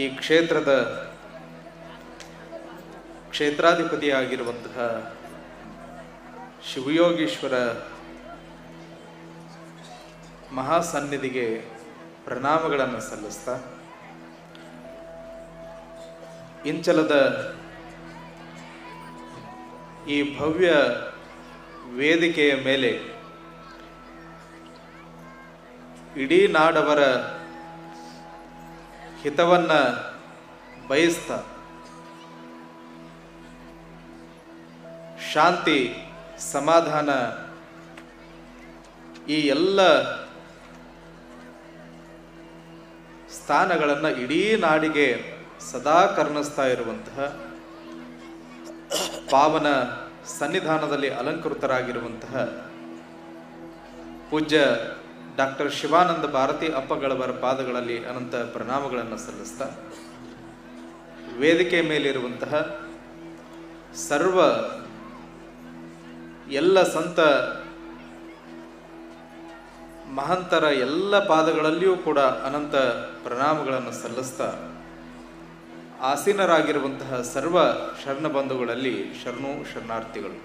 ಈ ಕ್ಷೇತ್ರದ ಕ್ಷೇತ್ರಾಧಿಪತಿಯಾಗಿರುವಂತಹ ಶಿವಯೋಗೀಶ್ವರ ಮಹಾಸನ್ನಿಧಿಗೆ ಪ್ರಣಾಮಗಳನ್ನು ಸಲ್ಲಿಸ್ತಾ ಇಂಚಲದ ಈ ಭವ್ಯ ವೇದಿಕೆಯ ಮೇಲೆ ಇಡೀ ನಾಡವರ ಹಿತವನ್ನ ಬಯಸ್ತಾ ಶಾಂತಿ, ಸಮಾಧಾನ ಈ ಎಲ್ಲ ಸ್ಥಾನಗಳನ್ನು ಇಡೀ ನಾಡಿಗೆ ಸದಾ ಕರ್ಣಿಸ್ತಾ ಇರುವಂತಹ ಪಾವನ ಸನ್ನಿಧಾನದಲ್ಲಿ ಅಲಂಕೃತರಾಗಿರುವಂತಹ ಪೂಜ್ಯ ಡಾಕ್ಟರ್ ಶಿವಾನಂದ ಭಾರತಿ ಅಪ್ಪಗಳವರ ಪಾದಗಳಲ್ಲಿ ಅನಂತ ಪ್ರಣಾಮಗಳನ್ನು ಸಲ್ಲಿಸ್ತಾ, ವೇದಿಕೆ ಮೇಲಿರುವಂತಹ ಸರ್ವ ಎಲ್ಲ ಸಂತ ಮಹಂತರ ಎಲ್ಲ ಪಾದಗಳಲ್ಲಿಯೂ ಕೂಡ ಅನಂತ ಪ್ರಣಾಮಗಳನ್ನು ಸಲ್ಲಿಸ್ತಾ, ಆಸೀನರಾಗಿರುವಂತಹ ಸರ್ವ ಶರಣ ಬಂಧುಗಳಲ್ಲಿ ಶರಣು ಶರಣಾರ್ಥಿಗಳು.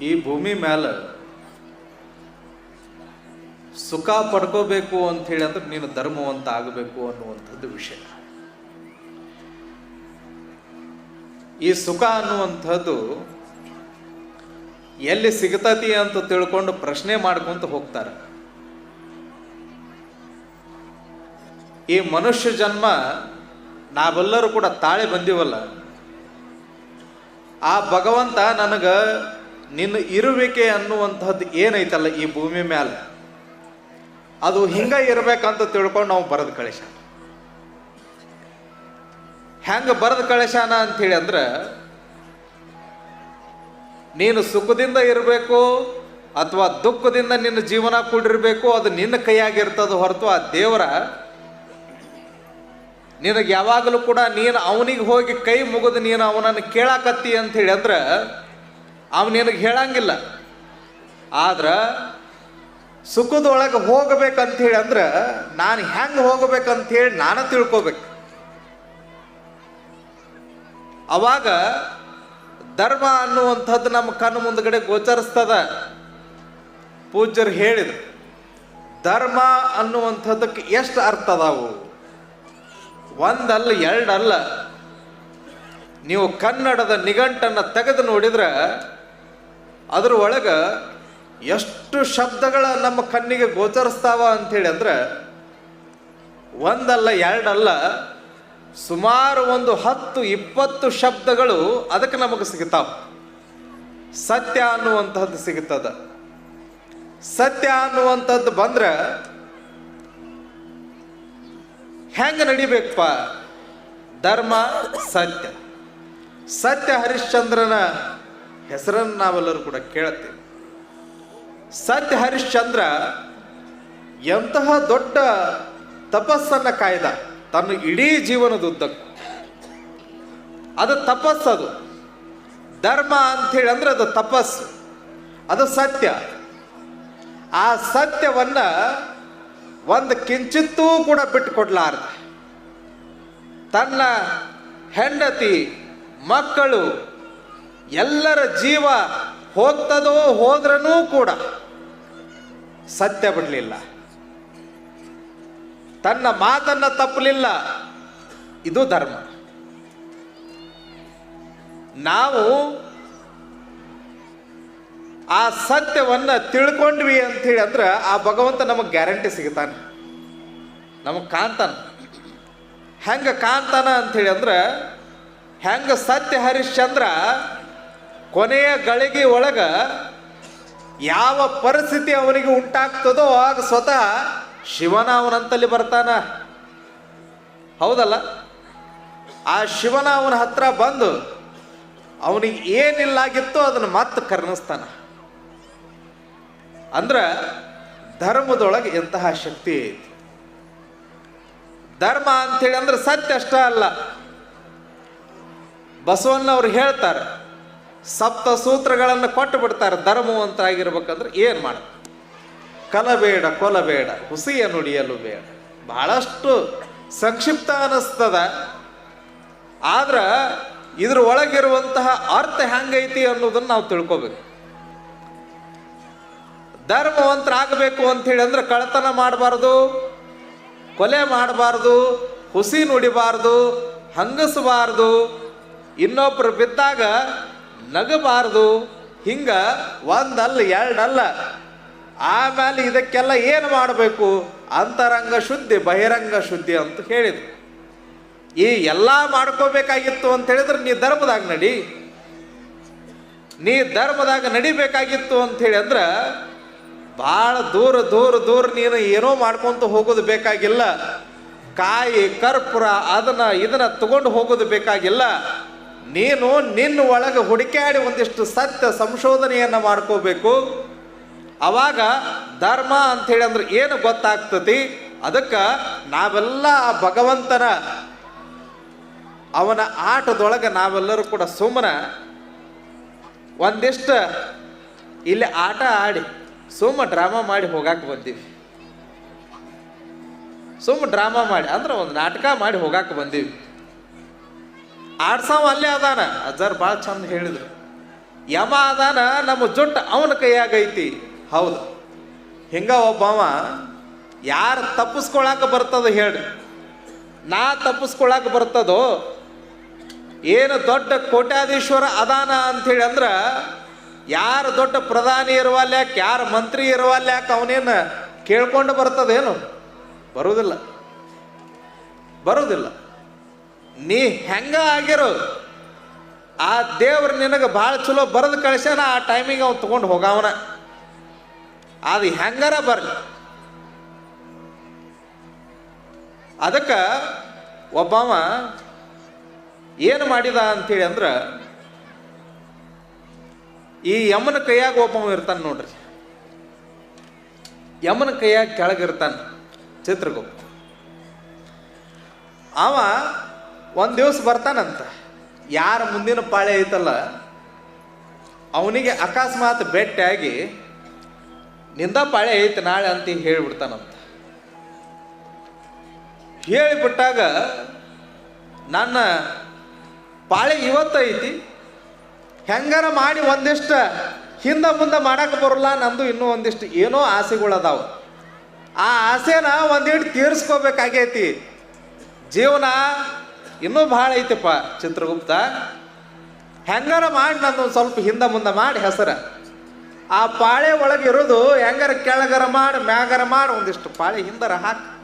ಈ ಭೂಮಿ ಮ್ಯಾಲ ಸುಖ ಪಡ್ಕೋಬೇಕು ಅಂತ ಹೇಳಿ ಅಂದ್ರೆ ನೀನು ಧರ್ಮವಂತ ಆಗಬೇಕು ಅನ್ನುವಂಥದ್ದು ವಿಷಯ. ಈ ಸುಖ ಅನ್ನುವಂಥದ್ದು ಎಲ್ಲಿ ಸಿಗತತಿ ಅಂತ ತಿಳ್ಕೊಂಡು ಪ್ರಶ್ನೆ ಮಾಡ್ಕೊಂತ ಹೋಗ್ತಾರೆ. ಈ ಮನುಷ್ಯ ಜನ್ಮ ನಾವೆಲ್ಲರೂ ಕೂಡ ತಾಳೆ ಬಂದಿವಲ್ಲ. ಆ ಭಗವಂತ ನನಗ ನಿನ್ನ ಇರುವಿಕೆ ಅನ್ನುವಂಥದ್ದು ಏನೈತಲ್ಲ ಈ ಭೂಮಿ ಮೇಲೆ ಅದು ಹಿಂಗ ಇರಬೇಕಂತ ತಿಳ್ಕೊಂಡು ನಾವು ಬರೆದು ಕಳಿಸ ಹೆಂಗ ಬರೆದು ಕಳಿಸಾನ ಅಂಥೇಳಿ ಅಂದ್ರೆ, ನೀನು ಸುಖದಿಂದ ಇರಬೇಕು ಅಥವಾ ದುಃಖದಿಂದ ನಿನ್ನ ಜೀವನ ಕೂಡಿರಬೇಕು, ಅದು ನಿನ್ನ ಕೈಯಾಗಿರ್ತದ ಹೊರತು ಆ ದೇವರ ನಿನಗೆ ಯಾವಾಗಲೂ ಕೂಡ ನೀನು ಅವನಿಗೆ ಹೋಗಿ ಕೈ ಮುಗಿದು ನೀನು ಅವನನ್ನು ಕೇಳಾಕತ್ತಿ ಅಂತ ಹೇಳಿ ಅಂದ್ರೆ ಅವ ನಿನಗೆ ಹೇಳಂಗಿಲ್ಲ. ಆದ್ರೆ ಸುಖದೊಳಗೆ ಹೋಗ್ಬೇಕಂತ ಹೇಳಿ ಅಂದ್ರೆ ನಾನು ಹೆಂಗೆ ಹೋಗ್ಬೇಕಂತ ಹೇಳಿ ನಾನು ತಿಳ್ಕೋಬೇಕು. ಅವಾಗ ಧರ್ಮ ಅನ್ನುವಂಥದ್ದು ನಮ್ಮ ಕಣ್ಣು ಮುಂದ್ಗಡೆ ಗೋಚರಿಸ್ತದ. ಪೂಜ್ಯರು ಹೇಳಿದ್ರು, ಧರ್ಮ ಅನ್ನುವಂಥದ್ದಕ್ಕೆ ಎಷ್ಟು ಅರ್ಥ ಅದಾವು? ಒಂದಲ್ಲ, ಎರಡಲ್ಲ. ನೀವು ಕನ್ನಡದ ನಿಘಂಟನ್ನು ತೆಗೆದು ನೋಡಿದ್ರೆ ಅದ್ರ ಒಳಗೆ ಎಷ್ಟು ಶಬ್ದಗಳ ನಮ್ಮ ಕಣ್ಣಿಗೆ ಗೋಚರಿಸ್ತಾವ ಅಂಥೇಳಿ ಅಂದ್ರೆ ಒಂದಲ್ಲ ಎರಡಲ್ಲ ಸುಮಾರು ಒಂದು ಹತ್ತು ಇಪ್ಪತ್ತು ಶಬ್ದಗಳು ಅದಕ್ಕೆ ನಮಗೆ ಸಿಗ್ತಾವ. ಸತ್ಯ ಅನ್ನುವಂಥದ್ದು ಸಿಗುತ್ತದ ಸತ್ಯ ಅನ್ನುವಂಥದ್ದು ಬಂದ್ರೆ ಹೆಂಗೆ ನಡಿಬೇಕಪ್ಪ? ಧರ್ಮ, ಸತ್ಯ. ಸತ್ಯ ಹರಿಶ್ಚಂದ್ರನ ಹೆಸರನ್ನು ನಾವೆಲ್ಲರೂ ಕೂಡ ಕೇಳುತ್ತೇವೆ ಸತ್ಯ ಹರಿಶ್ಚಂದ್ರ ಎಂತಹ ದೊಡ್ಡ ತಪಸ್ಸನ್ನು ಕಾಯ್ದ. ತನ್ನ ಇಡೀ ಜೀವನದುದ್ದಕ್ಕೂ. ಅದು ತಪಸ್ಸದು ಧರ್ಮ ಅಂಥೇಳಿ ಅಂದ್ರೆ ಅದು ತಪಸ್ಸು. ಅದು ಸತ್ಯ. ಆ ಸತ್ಯವನ್ನ ಒಂದು ಕಿಂಚಿತ್ತೂ ಕೂಡ ಬಿಟ್ಟುಕೊಡ್ಲಾರ್ದ. ತನ್ನ ಹೆಂಡತಿ, ಮಕ್ಕಳು ಎಲ್ಲರ ಜೀವ ಹೋಗ್ತದೋ ಹೋದ್ರೂ ಕೂಡ ಸತ್ಯ ಬಿಡಲಿಲ್ಲ. ತನ್ನ ಮಾತನ್ನ ತಪ್ಪಲಿಲ್ಲ. ಇದು ಧರ್ಮ. ನಾವು ಆ ಸತ್ಯವನ್ನು ತಿಳ್ಕೊಂಡ್ವಿ ಅಂಥೇಳಿ ಅಂದ್ರೆ ಆ ಭಗವಂತ ನಮಗೆ ಗ್ಯಾರಂಟಿ ಸಿಗ್ತಾನೆ ನಮಗೆ ಕಾಂತಾನ ಹೆಂಗೆ ಕಾಂತಾನ ಅಂಥೇಳಿ ಅಂದ್ರೆ ಹೆಂಗೆ ಸತ್ಯ ಹರಿಶ್ಚಂದ್ರ ಕೊನೆಯ ಗಳಿಗೆ ಒಳಗ ಯಾವ ಪರಿಸ್ಥಿತಿ ಅವನಿಗೆ ಉಂಟಾಗ್ತದೋ ಆಗ ಸ್ವತಃ ಶಿವನ ಅವನಂತಲ್ಲಿ ಬರ್ತಾನ. ಹೌದಲ್ಲ? ಆ ಶಿವನ ಅವನ ಹತ್ರ ಬಂದು ಅವನಿಗೆ ಏನಿಲ್ಲಾಗಿತ್ತೋ ಅದನ್ನು ಮತ್ತೆ ಕರ್ಣಿಸ್ತಾನ. ಅಂದ್ರೆ ಧರ್ಮದೊಳಗೆ ಎಂತಹ ಶಕ್ತಿ ಐತಿ? ಧರ್ಮ ಅಂತೇಳಿ ಅಂದ್ರೆ ಸತ್ಯ ಅಷ್ಟ ಅಲ್ಲ. ಬಸವಣ್ಣವ್ರು ಹೇಳ್ತಾರೆ ಸಪ್ತ ಸೂತ್ರಗಳನ್ನು ಕೊಟ್ಟು ಬಿಡ್ತಾರೆ, ಧರ್ಮವಂತರಾಗಿರ್ಬೇಕಂದ್ರೆ ಏನು ಮಾಡ? ಕಲಬೇಡ, ಕೊಲಬೇಡ, ಹುಸಿಯ ನುಡಿಯಲು ಬೇಡ. ಬಹಳಷ್ಟು ಸಂಕ್ಷಿಪ್ತ ಅನ್ನಿಸ್ತದ ಆದ್ರೆ ಇದ್ರ ಒಳಗಿರುವಂತಹ ಅರ್ಥ ಹೆಂಗೈತಿ ಅನ್ನೋದನ್ನ ನಾವು ತಿಳ್ಕೊಬೇಕು. ಅಂತ ಹೇಳಿ ಅಂದ್ರೆ ಕಳ್ತನ ಮಾಡಬಾರ್ದು, ಕೊಲೆ ಮಾಡಬಾರ್ದು, ಹುಸಿ ನುಡಿಬಾರ್ದು, ಹಂಗಸಬಾರ್ದು. ಇನ್ನೊಬ್ರು ಬಿದ್ದಾಗ ನಗಬಾರ್ದು. ಹಿಂಗ ಒಂದಲ್ಲ, ಎರಡಲ್ಲ. ಆಮೇಲೆ ಇದಕ್ಕೆಲ್ಲ ಏನು ಮಾಡಬೇಕು? ಅಂತರಂಗ ಶುದ್ಧಿ, ಬಹಿರಂಗ ಶುದ್ಧಿ ಅಂತ ಹೇಳಿದ್ರು. ಈ ಎಲ್ಲ ಮಾಡ್ಕೋಬೇಕಾಗಿತ್ತು ಅಂತ ಹೇಳಿದ್ರೆ ನೀ ಧರ್ಮದಾಗ ನಡಿ. ನೀ ಧರ್ಮದಾಗ ನಡಿಬೇಕಾಗಿತ್ತು ಅಂತ ಹೇಳಿ ಅಂದ್ರೆ ಭಾಳ ದೂರ ದೂರ ದೂರ ನೀನು ಏನೋ ಮಾಡ್ಕೊಂತ ಹೋಗೋದು ಬೇಕಾಗಿಲ್ಲ. ಕಾಯಿ, ಕರ್ಪೂರ, ಅದನ್ನ, ಇದನ್ನ ತಗೊಂಡು ಹೋಗೋದು ಬೇಕಾಗಿಲ್ಲ. ನೀನು ನಿನ್ನ ಒಳಗೆ ಹುಡುಕಾಡಿ ಒಂದಿಷ್ಟು ಸತ್ಯ ಸಂಶೋಧನೆಯನ್ನು ಮಾಡ್ಕೋಬೇಕು. ಅವಾಗ ಧರ್ಮ ಅಂಥೇಳಿ ಅಂದ್ರೆ ಏನು ಗೊತ್ತಾಗ್ತತಿ? ಅದಕ್ಕೆ ನಾವೆಲ್ಲ ಆ ಭಗವಂತನ, ಅವನ ಆಟದೊಳಗೆ ನಾವೆಲ್ಲರೂ ಕೂಡ ಸುಮ್ಮನೆ. ಒಂದಿಷ್ಟು ಇಲ್ಲಿ ಆಟ ಆಡಿ, ಸುಮ್ಮ ಡ್ರಾಮಾ ಮಾಡಿ ಹೋಗಾಕ ಬಂದೀವಿ. ಸುಮ್ಮ ಡ್ರಾಮಾ ಮಾಡಿ, ಅಂದ್ರೆ ಒಂದು ನಾಟಕ ಮಾಡಿ ಹೋಗಾಕ ಬಂದೀವಿ. ಆಡ್ಸವ ಅಲ್ಲೇ ಅದಾನ. ಅಜರ್ ಭಾಳ ಚಂದ ಹೇಳಿದ್ರು. ಯಮ ಅದಾನ, ನಮ್ಮ ಜುಟ್ಟು ಅವನ ಕೈಯಾಗೈತಿ ಹೌದು. ಹಿಂಗ ಒಬ್ಬವ, ಯಾರು ತಪ್ಪಿಸ್ಕೊಳಕ ಬರ್ತದ ಹೇಳ್ರಿ ನಾ ತಪ್ಪಿಸ್ಕೊಳಕ ಬರ್ತದೋ, ಏನು ದೊಡ್ಡ ಕೋಟ್ಯಾಧೀಶ್ವರ ಅದಾನ ಅಂಥೇಳಿ ಅಂದ್ರೆ, ಯಾರು ದೊಡ್ಡ ಪ್ರಧಾನಿ ಇರುವಲ್ಯಾಕ, ಯಾರು ಮಂತ್ರಿ ಇರುವಲ್ಯಾಕ ಅವನೇನು ಕೇಳ್ಕೊಂಡು ಬರ್ತದೇನು? ಬರುವುದಿಲ್ಲ ಬರುವುದಿಲ್ಲ ನೀ ಹೆಂಗ ಆಗಿರೋ? ಆ ದೇವ್ರು ನಿನಗೆ ಭಾಳ ಚಲೋ ಬರೆದು ಕಳಿಸ್ಯಾನ, ಆ ಟೈಮಿಗೆ ಅವ್ನು ತೊಗೊಂಡು ಹೋಗವನ. ಅದು ಹೆಂಗಾರ ಬರಲಿ? ಅದಕ್ಕೆ ಒಬ್ಬವ ಏನು ಮಾಡಿದ ಅಂತೇಳಿ ಅಂದ್ರೆ, ಈ ಯಮನ ಕೈಯಾಗ ಒಬ್ಬವ ಇರ್ತಾನೆ ನೋಡ್ರಿ. ಯಮನ ಕೈಯಾಗ ಕೆಳಗಿರ್ತಾನೆ ಚಿತ್ರಗುಪ್ತ. ಅವ ಒಂದು ದಿವಸ ಬರ್ತಾನಂತ. ಯಾರ ಮುಂದಿನ ಪಾಳೆ ಐತಲ್ಲ, ಅವನಿಗೆ ಅಕಸ್ಮಾತ್ ಭೇಟಿಯಾಗಿ, ನಿಂದ ಪಾಳೆ ಐತೆ ನಾಳೆ ಅಂತ ಹೇಳಿಬಿಡ್ತಾನಂತ. ಹೇಳಿಬಿಟ್ಟಾಗ, ನನ್ನ ಪಾಳೆ ಇವತ್ತೈತಿ ಹೆಂಗಾರ ಮಾಡಿ ಒಂದಿಷ್ಟು ಹಿಂದೆ ಮುಂದೆ ಮಾಡಕ್ಕೆ ಬರಲ್ಲ ನಂದು ಇನ್ನೂ ಒಂದಿಷ್ಟು ಏನೋ ಆಸೆಗಳದಾವ ಆ ಆಸೆನ ಒಂದಿಟ್ಟು ತೀರಿಸ್ಕೋಬೇಕಾಗೈತಿ. ಜೀವನ ಇನ್ನೂ ಭಾಳ ಐತಿಪ್ಪ ಚಿತ್ರಗುಪ್ತ. ಹೆಂಗಾರ ಮಾಡಿ ಒಂದು ಸ್ವಲ್ಪ ಹಿಂದೆ ಮುಂದೆ ಮಾಡಿ ಹೆಸರ. ಆ ಪಾಳೆ ಒಳಗೆ ಇರೋದು ಹೆಂಗಾರ ಕೆಳಗರ ಮಾಡಿ, ಮ್ಯಾಗರ ಮಾಡಿ, ಒಂದಿಷ್ಟು ಪಾಳೆ ಹಿಂದರ ಹಾಕಿ.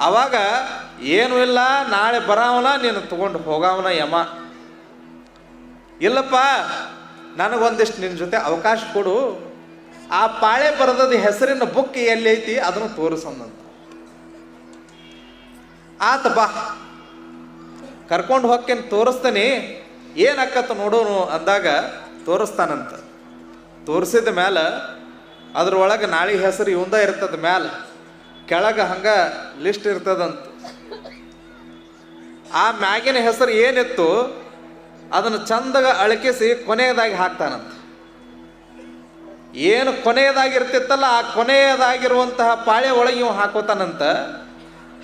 ಅವಾಗ ಏನೂ ಇಲ್ಲ, ನಾಳೆ ಬರಾವನ, ನೀನು ತಗೊಂಡು ಹೋಗವನ ಯಮ. ಇಲ್ಲಪ್ಪ, ನನಗೊಂದಿಷ್ಟು ನಿನ್ನ ಜೊತೆ ಅವಕಾಶ ಕೊಡು. ಆ ಪಾಳೆ ಬರೆದದ ಹೆಸರಿನ ಬುಕ್ ಎಲ್ಲಿ ಐತಿ, ಅದನ್ನು ತೋರಿಸಂದಂತ ಆತ ಬಾ. ಕರ್ಕೊಂಡು ಹೋಗ್ಕೇನು ತೋರಿಸ್ತಾನೆ. ಏನಕ್ಕತ್ತ ನೋಡೋನು ಅಂದಾಗ ತೋರಿಸ್ತಾನಂತ. ತೋರಿಸಿದ ಮೇಲೆ ಅದ್ರೊಳಗೆ ನಾಳೆ ಹೆಸರು ಇವಂದ ಇರ್ತದ ಮ್ಯಾಲ. ಕೆಳಗೆ ಹಂಗ ಲಿಸ್ಟ್ ಇರ್ತದಂತ. ಆ ಮ್ಯಾಗಿನ ಹೆಸರು ಏನಿತ್ತು ಅದನ್ನು ಚಂದಗ ಅಳಕಿಸಿ ಕೊನೆಯದಾಗಿ ಹಾಕ್ತಾನಂತ. ಏನು ಕೊನೆಯದಾಗಿರ್ತಿತ್ತಲ್ಲ, ಆ ಕೊನೆಯದಾಗಿರುವಂತಹ ಪಾಳೆ ಒಳಗೆ ಇವ್ ಹಾಕೋತಾನಂತ.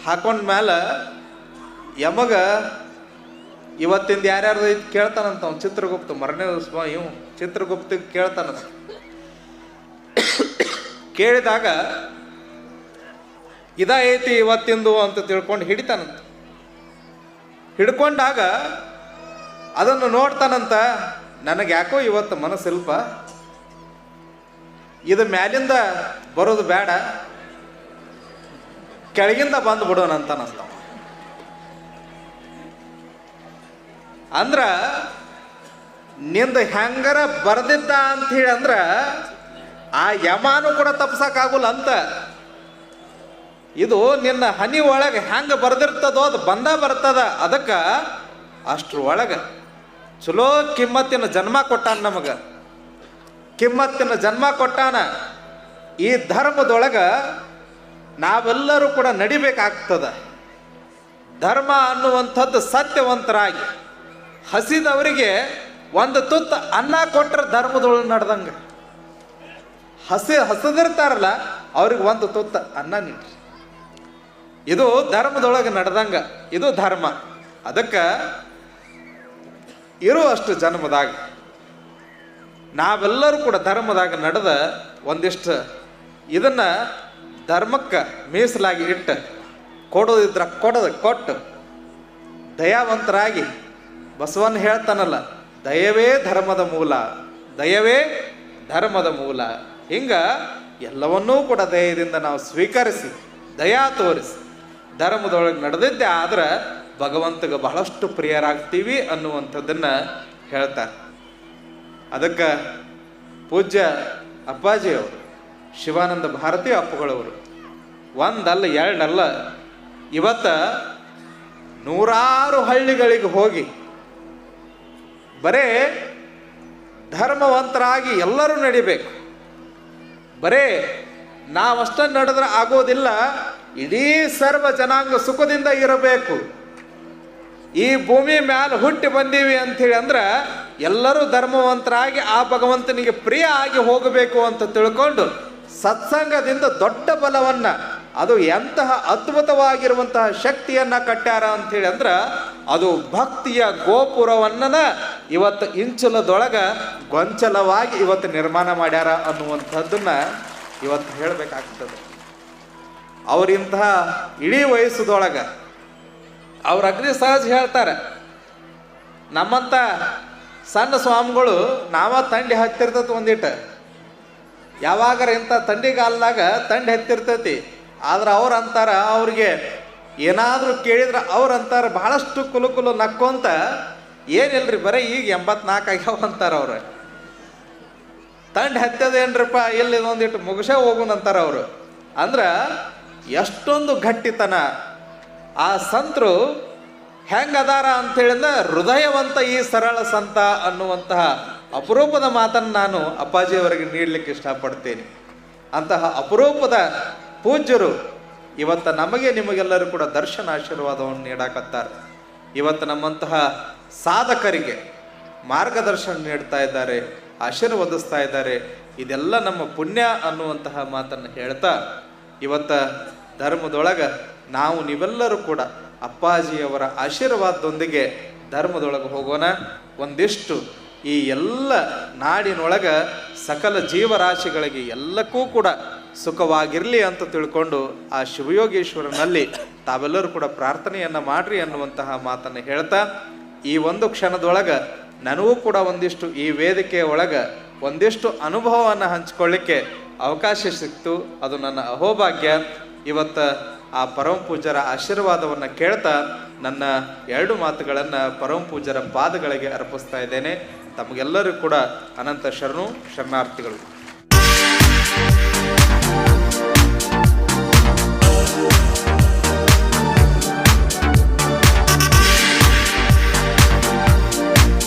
ಹಾಕೊಂಡ ಮೇಲೆ ಯಮಗ ಇವತ್ತಿಂದ ಯಾರ್ಯಾರ್ದು ಐತಿ ಕೇಳ್ತಾನಂತ ಅವ್ನು ಚಿತ್ರಗುಪ್ತ, ಮರನೇ ದಿವಸ ಇವ್ ಚಿತ್ರಗುಪ್ತಿಗೆ ಕೇಳ್ತಾನಂತ ಕೇಳಿದಾಗ ಇದ ಐತಿ ಇವತ್ತಿಂದು ಅಂತ ತಿಳ್ಕೊಂಡು ಹಿಡಿತಾನಂತ. ಹಿಡ್ಕೊಂಡಾಗ ಅದನ್ನು ನೋಡ್ತಾನಂತ, ನನಗೆ ಯಾಕೋ ಇವತ್ತು ಮನಸ್ಸಿಲ್ಪ. ಇದು ಮ್ಯಾಲಿಂದ ಬರೋದು ಬೇಡ ಕೆಳಗಿಂದ ಬಂದು ಬಿಡೋಣಂತಾನಂತ ಅಂದ್ರ ನಿಂದ ಹೆಂಗರ ಬರ್ದಿದ್ದ ಅಂತ ಹೇಳಿ ಅಂದ್ರ ಆ ಯಮಾನು ಕೂಡ ತಪ್ಸಕ್ಕಾಗುಲ್ಲ ಅಂತ. ಇದು ನಿನ್ನ ಹನಿ ಒಳಗೆ ಹೆಂಗೆ ಬರ್ದಿರ್ತದೋ ಅದು ಬಂದ ಬರ್ತದ. ಅದಕ್ಕೆ ಅಷ್ಟ್ರ ಒಳಗೆ ಚಲೋ ಕಿಮ್ಮತ್ತಿನ ಜನ್ಮ ಕೊಟ್ಟಾನ ನಮಗೆ. ಕಿಮ್ಮತ್ತಿನ ಜನ್ಮ ಕೊಟ್ಟಾನ. ಈ ಧರ್ಮದೊಳಗೆ ನಾವೆಲ್ಲರೂ ಕೂಡ ನಡಿಬೇಕಾಗ್ತದ. ಧರ್ಮ ಅನ್ನುವಂಥದ್ದು ಸತ್ಯವಂತರಾಗಿ. ಹಸಿದವರಿಗೆ ಒಂದು ತುತ್ತ ಅನ್ನ ಕೊಟ್ಟರೆ ಧರ್ಮದೊಳಗೆ ನಡೆದಂಗ. ಹಸಿ ಹಸದಿರ್ತಾರಲ್ಲ, ಅವ್ರಿಗೆ ಒಂದು ತುತ್ತ ಅನ್ನ ನೀಡ್ರಿ. ಇದು ಧರ್ಮದೊಳಗೆ ನಡೆದಂಗ, ಇದು ಧರ್ಮ. ಅದಕ್ಕೆ ಇರುವಷ್ಟು ಜನ್ಮದಾಗ, ನಾವೆಲ್ಲರೂ ಕೂಡ ಧರ್ಮದಾಗ ನಡೆದ ಒಂದಿಷ್ಟು ಇದನ್ನ ಧರ್ಮಕ್ಕೆ ಮೀಸಲಾಗಿ ಇಟ್ಟು, ಕೊಡೋದಿದ್ರ ಕೊಡೋದು ಕೊಟ್ಟು, ದಯಾವಂತರಾಗಿ ಬಸವನ್ ಹೇಳ್ತಾನಲ್ಲ, ದಯವೇ ಧರ್ಮದ ಮೂಲ, ದಯವೇ ಧರ್ಮದ ಮೂಲ. ಹಿಂಗ ಎಲ್ಲವನ್ನೂ ಕೂಡ ದಯದಿಂದ ನಾವು ಸ್ವೀಕರಿಸಿ, ದಯಾ ತೋರಿಸಿ. ಧರ್ಮದೊಳಗೆ ನಡೆದಿದ್ದೆ ಆದ್ರೆ ಭಗವಂತಗೆ ಬಹಳಷ್ಟು ಪ್ರಿಯರಾಗ್ತೀವಿ ಅನ್ನುವಂಥದ್ದನ್ನ ಹೇಳ್ತಾರೆ. ಅದಕ್ಕೆ ಪೂಜ್ಯ ಅಪ್ಪಾಜಿಯವರು, ಶಿವಾನಂದ ಭಾರತಿ ಅಪ್ಪುಗಳವರು, ಒಂದಲ್ಲ ಎರಡಲ್ಲ, ಇವತ್ತ ನೂರಾರು ಹಳ್ಳಿಗಳಿಗೆ ಹೋಗಿ ಬರೇ ಧರ್ಮವಂತರಾಗಿ ಎಲ್ಲರೂ ನಡಿಬೇಕು. ಬರೇ ನಾವಷ್ಟನ್ನು ನಡೆದ್ರೆ ಆಗೋದಿಲ್ಲ, ಇಡೀ ಸರ್ವ ಜನಾಂಗ ಸುಖದಿಂದ ಇರಬೇಕು. ಈ ಭೂಮಿ ಮ್ಯಾಲ ಹುಟ್ಟಿ ಬಂದೀವಿ ಅಂಥೇಳಿ ಅಂದ್ರೆ ಎಲ್ಲರೂ ಧರ್ಮವಂತರಾಗಿ ಆ ಭಗವಂತನಿಗೆ ಪ್ರಿಯ ಆಗಿ ಹೋಗಬೇಕು ಅಂತ ತಿಳ್ಕೊಂಡು ಸತ್ಸಂಗದಿಂದ ದೊಡ್ಡ ಬಲವನ್ನು, ಅದು ಎಂತಹ ಅದ್ಭುತವಾಗಿರುವಂತಹ ಶಕ್ತಿಯನ್ನ ಕಟ್ಟ್ಯಾರ ಹೇಳಿ ಅಂದ್ರೆ ಅದು ಭಕ್ತಿಯ ಗೋಪುರವನ್ನ ಇವತ್ತು ಇಂಚಲದೊಳಗೆ ಗೊಂಚಲವಾಗಿ ಇವತ್ತು ನಿರ್ಮಾಣ ಮಾಡ್ಯಾರ ಅನ್ನುವಂಥದ್ದನ್ನ ಇವತ್ತು ಹೇಳಬೇಕಾಗ್ತದೆ. ಅವರಿಂತಹ ಇಡೀ ವಯಸ್ಸದೊಳಗ ಅವ್ರ ಅಗ್ನಿ ಸಹಜ ಹೇಳ್ತಾರೆ, ನಮ್ಮಂತ ಸಣ್ಣ ಸ್ವಾಮಿಗಳು ನಾವ ತಂಡಿ ಹತ್ತಿರ್ತೈತಿ ಒಂದಿಟ್ಟು ಯಾವಾಗಾರ ಇಂಥ ತಂಡಿಗಾಲ್ದಾಗ ತಂಡಿ ಹತ್ತಿರ್ತೈತಿ. ಆದ್ರೆ ಅವ್ರು ಅಂತಾರ ಅವ್ರಿಗೆ ಏನಾದರೂ ಕೇಳಿದ್ರೆ ಅವ್ರು ಅಂತಾರ ಬಹಳಷ್ಟು ಕುಲು ಕುಲು ನಕ್ಕೊಂತ ಏನಿಲ್ರಿ, ಬರೀ ಈಗ ಎಂಬತ್ನಾಲ್ಕು ಆಗ್ಯಾವ ಅಂತಾರ ಅವರು. ತಂಡ ಹತ್ತದೇನ್ರಪ್ಪ, ಇಲ್ಲಿ ಒಂದಿಟ್ಟು ಮುಗಿಸೇ ಹೋಗುನ್ ಅಂತಾರ ಅವರು. ಅಂದ್ರ, ಎಷ್ಟೊಂದು ಗಟ್ಟಿತನ. ಆ ಸಂತರು ಹೆಂಗದಾರ ಅಂತೇಳಿದ ಹೃದಯವಂತ ಈ ಸರಳ ಸಂತ ಅನ್ನುವಂತಹ ಅಪರೂಪದ ಮಾತನ್ನು ನಾನು ಅಪ್ಪಾಜಿಯವರಿಗೆ ನೀಡಲಿಕ್ಕೆ ಇಷ್ಟಪಡ್ತೇನೆ. ಅಂತಹ ಅಪರೂಪದ ಪೂಜ್ಯರು ಇವತ್ತ ನಮಗೆ ನಿಮಗೆಲ್ಲರೂ ಕೂಡ ದರ್ಶನ ಆಶೀರ್ವಾದವನ್ನು ನೀಡಾಕತ್ತಾರೆ. ಇವತ್ತು ನಮ್ಮಂತಹ ಸಾಧಕರಿಗೆ ಮಾರ್ಗದರ್ಶನ ನೀಡ್ತಾ ಇದ್ದಾರೆ, ಆಶೀರ್ವದಿಸ್ತಾ ಇದ್ದಾರೆ. ಇದೆಲ್ಲ ನಮ್ಮ ಪುಣ್ಯ ಅನ್ನುವಂತಹ ಮಾತನ್ನು ಹೇಳ್ತಾ ಇವತ್ತ ಧರ್ಮದೊಳಗ ನಾವು ನೀವೆಲ್ಲರೂ ಕೂಡ ಅಪ್ಪಾಜಿಯವರ ಆಶೀರ್ವಾದದೊಂದಿಗೆ ಧರ್ಮದೊಳಗೆ ಹೋಗೋಣ. ಒಂದಿಷ್ಟು ಈ ಎಲ್ಲ ನಾಡಿನೊಳಗ ಸಕಲ ಜೀವರಾಶಿಗಳಿಗೆ ಎಲ್ಲಕ್ಕೂ ಕೂಡ ಸುಖವಾಗಿರಲಿ ಅಂತ ತಿಳ್ಕೊಂಡು ಆ ಶಿವಯೋಗೇಶ್ವರನಲ್ಲಿ ತಾವೆಲ್ಲರೂ ಕೂಡ ಪ್ರಾರ್ಥನೆಯನ್ನ ಮಾಡ್ರಿ ಅನ್ನುವಂತಹ ಮಾತನ್ನು ಹೇಳ್ತಾ ಈ ಒಂದು ಕ್ಷಣದೊಳಗೆ ನನಗೂ ಕೂಡ ಒಂದಿಷ್ಟು ಈ ವೇದಿಕೆಯ ಒಳಗೆ ಒಂದಿಷ್ಟು ಅನುಭವವನ್ನು ಹಂಚ್ಕೊಳ್ಳಿಕ್ಕೆ ಅವಕಾಶ ಸಿಕ್ತು. ಅದು ನನ್ನ ಅಹೋಭಾಗ್ಯ. ಇವತ್ತು ಆ ಪರಮ ಪೂಜ್ಯರ ಆಶೀರ್ವಾದವನ್ನು ಕೇಳ್ತಾ ನನ್ನ ಎರಡು ಮಾತುಗಳನ್ನು ಪರಮ ಪೂಜ್ಯರ ಪಾದಗಳಿಗೆ ಅರ್ಪಿಸ್ತಾ ಇದ್ದೇನೆ. ತಮಗೆಲ್ಲರೂ ಕೂಡ ಅನಂತ ಶರಣು, ಶರಣಾರ್ಥಿಗಳು.